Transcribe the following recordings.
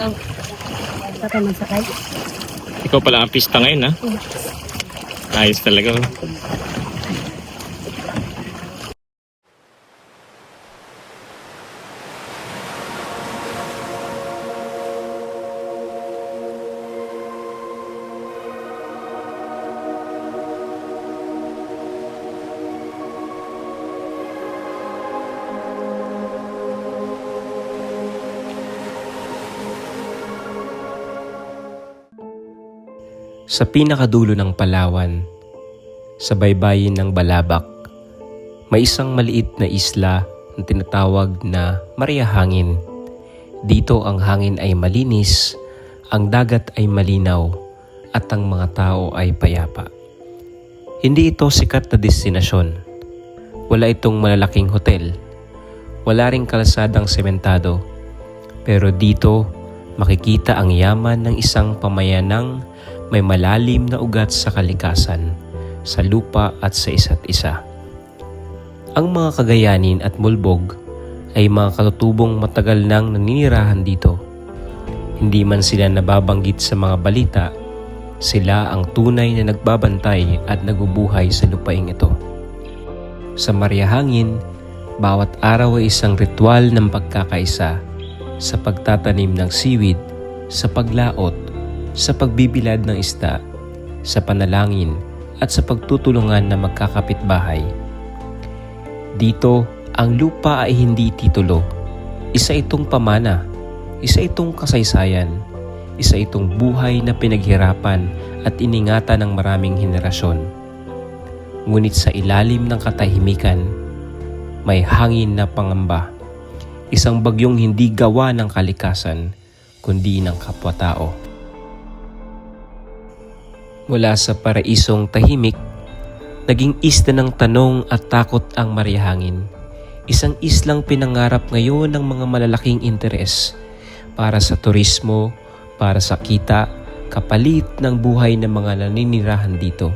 Ikaw. Tatay magsakay. Ikaw pala ang pista ngayon, ha? Ayos talaga. oh. Sa pinakadulo ng Palawan, sa baybayin ng Balabak, may isang maliit na isla na tinatawag na Maria Hangin. Dito ang hangin ay malinis, ang dagat ay malinaw, at ang mga tao ay payapa. Hindi ito sikat na destinasyon. Wala itong malalaking hotel. Wala ring kalsadang sementado. Pero dito, makikita ang yaman ng isang pamayanang may malalim na ugat sa kalikasan, sa lupa at sa isa't isa. Ang mga kagayanin at mulbog ay mga katutubong matagal nang naninirahan dito. Hindi man sila nababanggit sa mga balita, sila ang tunay na nagbabantay at nagubuhay sa lupaing ito. Sa Mariahangin, bawat araw ay isang ritual ng pagkakaisa sa pagtatanim ng siwid, sa paglaot, sa pagbibilad ng isda, sa panalangin at sa pagtutulungan na magkakapitbahay. Dito, ang lupa ay hindi titulo. Isa itong pamana, isa itong kasaysayan, isa itong buhay na pinaghirapan at iningatan ng maraming henerasyon. Ngunit sa ilalim ng katahimikan, may hangin na pangamba. Isang bagyong hindi gawa ng kalikasan, kundi ng kapwa-tao. Mula sa paraisong tahimik, naging isla ng tanong at takot ang Mariahangin. Isang islang pinangarap ngayon ng mga malalaking interes para sa turismo, para sa kita, kapalit ng buhay ng mga naninirahan dito.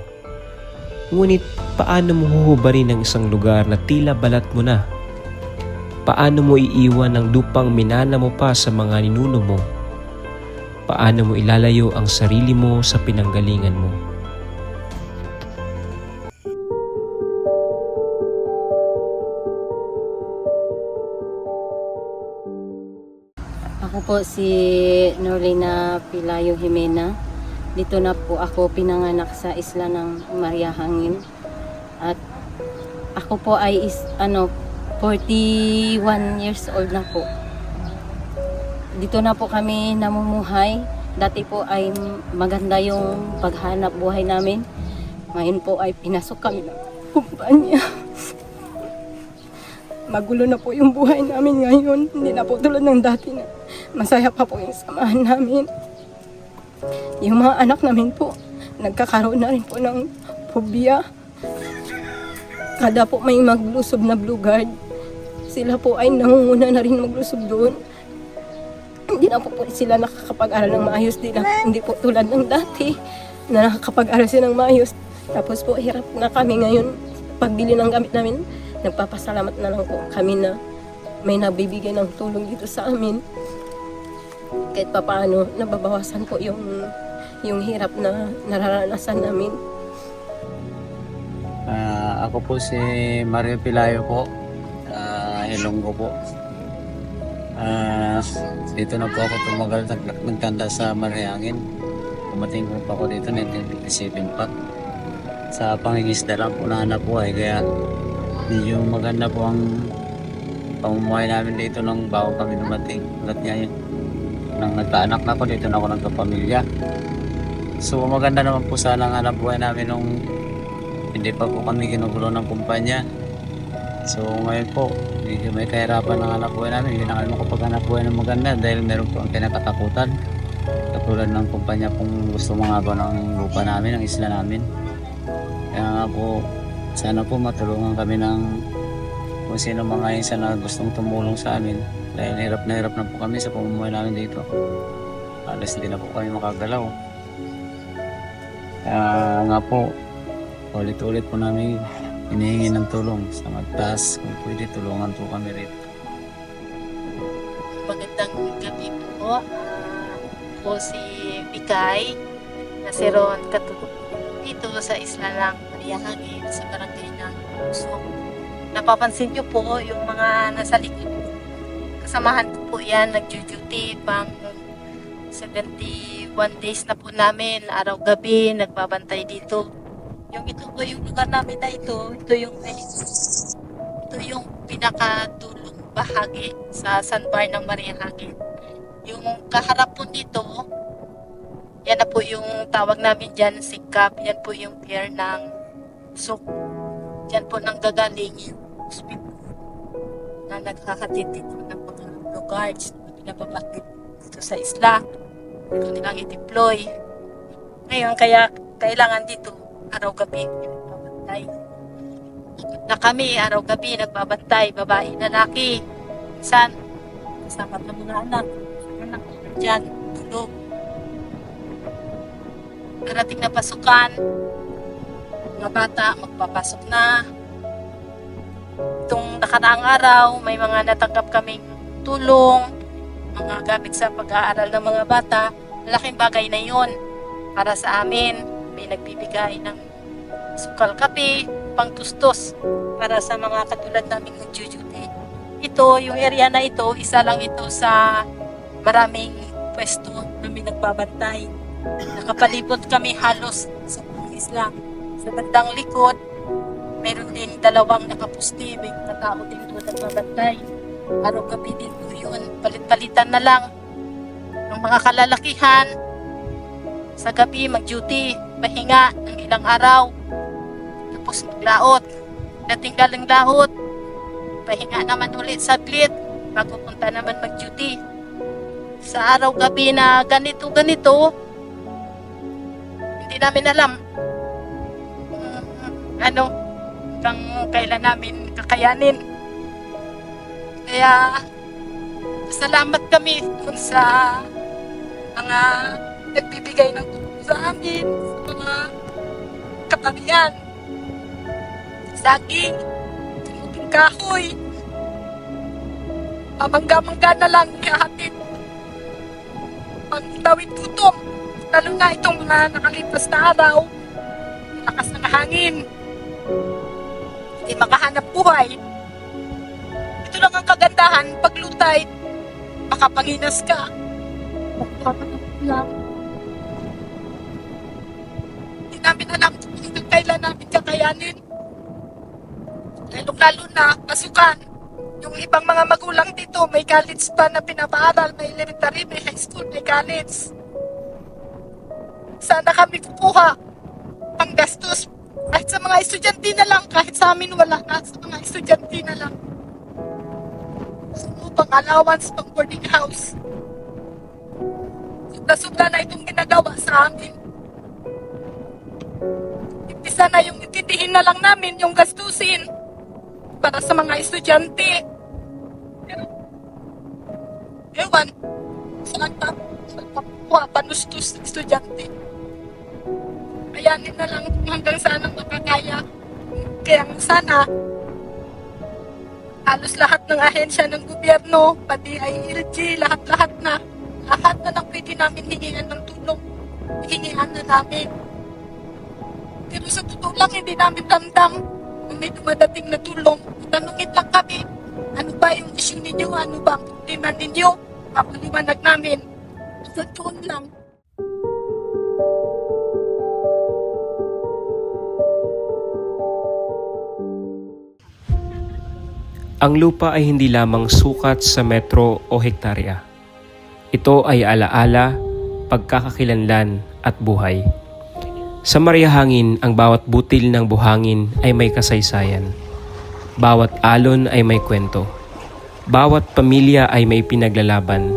Ngunit paano mo huhubarin ang isang lugar na tila balat mo na? Paano mo iiwan ang lupang minana mo pa sa mga ninuno mo? Paano mo ilalayo ang sarili mo sa pinanggalingan mo? Ako po si Norlina Pilayo Jimena. Dito na po ako pinanganak sa isla ng Maria Hangin. At ako po ay is, ano 41 years old na po. Dito na po kami namumuhay. Dati po ay maganda yung paghanap buhay namin. Ngayon po ay pinasok kami ng kumpanya. Magulo na po yung buhay namin ngayon. Hindi na po tulad ng dati na masaya pa po yung samahan namin. Yung mga anak namin po, nagkakaroon na rin po ng phobia. Kada po may maglusob na blue guard, sila po ay nangunguna na rin maglusob doon. Hindi na po, po sila nakakapag-aral ng maayos. Di na, hindi po tulad ng dati na nakakapag-aral sila ng maayos. Tapos po, hirap na kami ngayon. Pagbili ng gamit namin, nagpapasalamat na lang po kami na may nabibigay ng tulong dito sa amin. Kahit papaano, nababawasan po yung yung hirap na nararanasan namin. Ah, ako po si Mario Pilayo po. Uh, Ilonggo po. Ah, dito na po ako tumagal nag- nagtanda sa Mariangin. Kumating po ako dito 1957 pa. Sa pangingisda lang po na hanap buhay kaya medyo maganda po ang pamumuhay namin dito nung bago kami dumating. At ngayon, nang nagkaanak na ako dito na ako nagkapamilya. So maganda naman po sana ang hanap buhay namin nung hindi pa po kami ginugulo ng kumpanya. So ngayon po, medyo may kahirapan ng hanap buhay namin. Hindi na kami makapaghanap buhay ng maganda dahil meron po ang kinakatakutan. Katulad ng kumpanya kung gusto mga ba ng lupa namin, ng isla namin. Kaya nga po, sana po matulungan kami ng kung sino mga isa na gustong tumulong sa amin. Dahil hirap na hirap na po kami sa pamumuhay namin dito. Alas hindi na po kami makagalaw. Kaya nga po, ulit-ulit po namin hinihingi ng tulong sa magtaas. Kung pwede, tulungan po kami rito. Magandang gabi po. Po si Bikay na si Ron dito sa isla ng Maria Hangin sa barangay ng Usok. Napapansin niyo po yung mga nasa likod. Kasamahan ko po yan, nagjo-duty pang 71 days na po namin, araw-gabi, nagbabantay dito. Yung ito po yung lugar namin na ito, ito yung ito yung pinakatulong bahagi sa Sanbar ng Maria Hangin. Yung kaharap po dito, yan na po yung tawag namin dyan, sikap. Yan po yung pier ng suk. Yan po nang gagaling yung hospital na nagkakatid dito ng mga guards na pinapabakit dito sa isla. Ito nilang i-deploy. Ngayon, kaya kailangan dito araw-gabi nagbabantay. Na kami, araw-gabi nagbabantay, babae, lalaki. Minsan, kasama ng mga anak. Anak, dyan, tulog. Karating na pasukan, mga bata magpapasok na. Itong nakaraang araw, may mga natanggap kaming tulong, mga gamit sa pag-aaral ng mga bata. Malaking bagay na yon para sa amin. May nagbibigay ng sukal kape, pangtustos para sa mga katulad naming nagjujuti. Ito, yung area na ito, isa lang ito sa maraming pwesto na may nagbabantay. Nakapalibot kami halos sa buong isla. Sa bandang likod, meron din dalawang nakapusti. May mga tao din doon nagbabantay. Araw-gabi din po yun. Palit-palitan na lang ng mga kalalakihan. Sa gabi, mag-duty, pahinga ng ilang araw. Tapos maglaot. Dating galing laot, pahinga naman ulit saglit bago punta naman mag-duty. Sa araw-gabi na ganito-ganito, hindi namin alam kung ano, hanggang kailan namin kakayanin. Kaya, salamat kami dun sa mga nagbibigay ng tulong sa amin, katangian, saging, tumuting kahoy, pamangga-mangga na lang kahatid, pangtawid gutom, lalo na itong mga nakalipas na araw, lakas ng hangin, hindi makahanap buhay. Ito lang ang kagandahan, pag lutay, makapanginas ka. Makapanap lang. Hindi namin alam kakayanin. Lalo-lalo na, pasukan. Yung ibang mga magulang dito, may college pa na pinapaaral, may elementary, may high school, may college. Sana kami kukuha pang gastos. Kahit sa mga estudyante na lang, kahit sa amin wala na, sa mga estudyante na lang. So, pang allowance, pang boarding house. Sobra-sobra na itong ginagawa sa amin. Imbisa na yung itindihin na lang namin yung gastusin para sa mga estudyante. Pero, ewan, saan pa, saan pa kuha panustos ng estudyante. Kayanin na lang hanggang saan ang makakaya. Kaya sana, halos lahat ng ahensya ng gobyerno, pati ILG, lahat-lahat na, lahat na lang pwede namin hingihan ng tulong. Hingihan na namin. Pero sa totoo lang, hindi namin damdam kung may dumadating na tulong. Tanungin lang kami, ano ba yung issue ninyo? Ano ba ang problema ninyo? Papaliwanag namin. Sa doon lang. Ang lupa ay hindi lamang sukat sa metro o hektarya. Ito ay alaala, pagkakakilanlan at buhay. Sa Mariahangin, ang bawat butil ng buhangin ay may kasaysayan. Bawat alon ay may kwento. Bawat pamilya ay may pinaglalaban.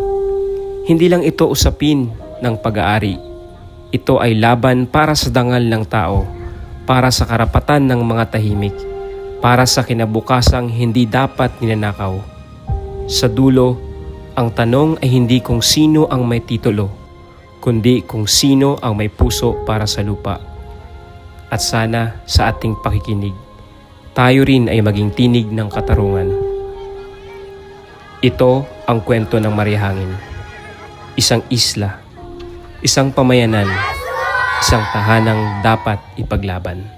Hindi lang ito usapin ng pag-aari. Ito ay laban para sa dangal ng tao, para sa karapatan ng mga tahimik, para sa kinabukasang hindi dapat ninanakaw. Sa dulo, ang tanong ay hindi kung sino ang may titulo, kundi kung sino ang may puso para sa lupa. At sana sa ating pakikinig, tayo rin ay maging tinig ng katarungan. Ito ang kwento ng Marihangin, isang isla Isang pamayanan, isang tahanang dapat ipaglaban.